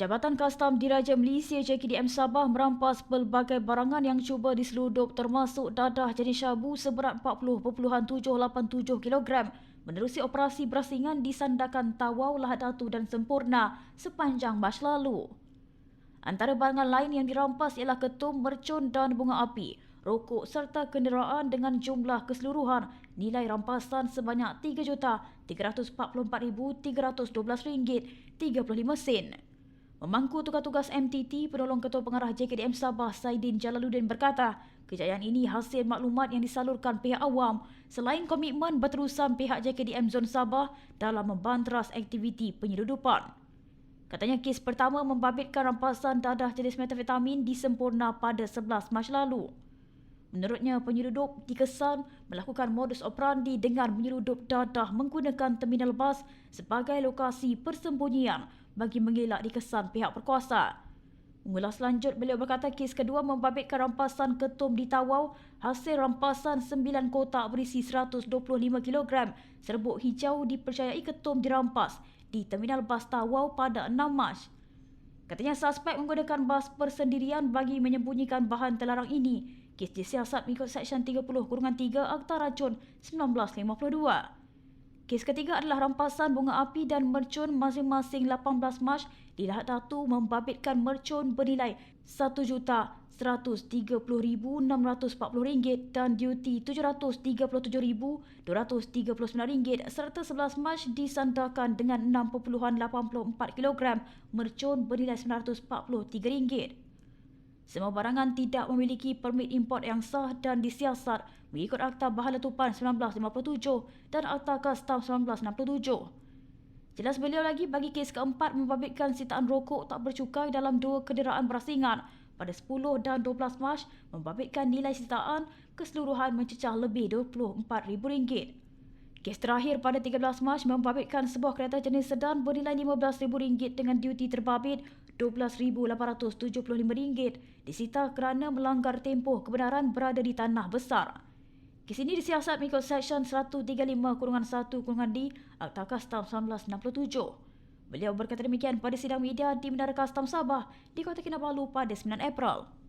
Jabatan Kastam Diraja Malaysia JKDM Sabah merampas pelbagai barangan yang cuba diseludup termasuk dadah jenis syabu seberat 40.787 kg menerusi operasi berasingan di Sandakan Tawau, Lahad Datu dan Sempurna sepanjang Mac lalu. Antara barangan lain yang dirampas ialah ketum, mercun dan bunga api, rokok serta kenderaan dengan jumlah keseluruhan nilai rampasan sebanyak RM3,344,312.35 sen. Memangku tugas-tugas MTT, penolong ketua pengarah JKDM Sabah Saidin Jalaluddin berkata, kejayaan ini hasil maklumat yang disalurkan pihak awam selain komitmen berterusan pihak JKDM Zon Sabah dalam membanteras aktiviti penyeludupan. Katanya kes pertama membabitkan rampasan dadah jenis metafetamin di Sempurna pada 11 Mac lalu. Menurutnya, penyeludup dikesan melakukan modus operandi dengan menyeludup dadah menggunakan terminal bas sebagai lokasi persembunyian bagi mengelak dikesan pihak berkuasa. Mengulas lanjut, beliau berkata kes kedua membabitkan rampasan ketum di Tawau hasil rampasan 9 kotak berisi 125 kg serbuk hijau dipercayai ketum dirampas di Terminal Bas Tawau pada 6 Mac. Katanya suspek menggunakan bas persendirian bagi menyembunyikan bahan terlarang ini. Kes disiasat mengikut Seksyen 30-3 Akta Racun 1952. Kes ketiga adalah rampasan bunga api dan mercun masing-masing 18 Mac di Lahad Datu membabitkan mercun bernilai RM1,130,640 dan duty RM737,239 serta 11 Mac disandarkan dengan 6.84 kg mercun bernilai RM943. Semua barangan tidak memiliki permit import yang sah dan disiasat mengikut Akta Bahan Letupan 1957 dan Akta Kastam 1967. Jelas beliau lagi bagi kes keempat membabitkan sitaan rokok tak bercukai dalam dua kenderaan berasingan pada 10 dan 12 Mac membabitkan nilai sitaan keseluruhan mencecah lebih RM24,000. Kes terakhir pada 13 Mac membabitkan sebuah kereta jenis sedan bernilai RM15,000 dengan duty terbabit RM12,875 disita kerana melanggar tempoh kebenaran berada di tanah besar. Kes ini disiasat mengikut Seksyen 135-1-D Akta Kastam 1967. Beliau berkata demikian pada sidang media di Menara Kastam Sabah di Kota Kinabalu pada 9 April.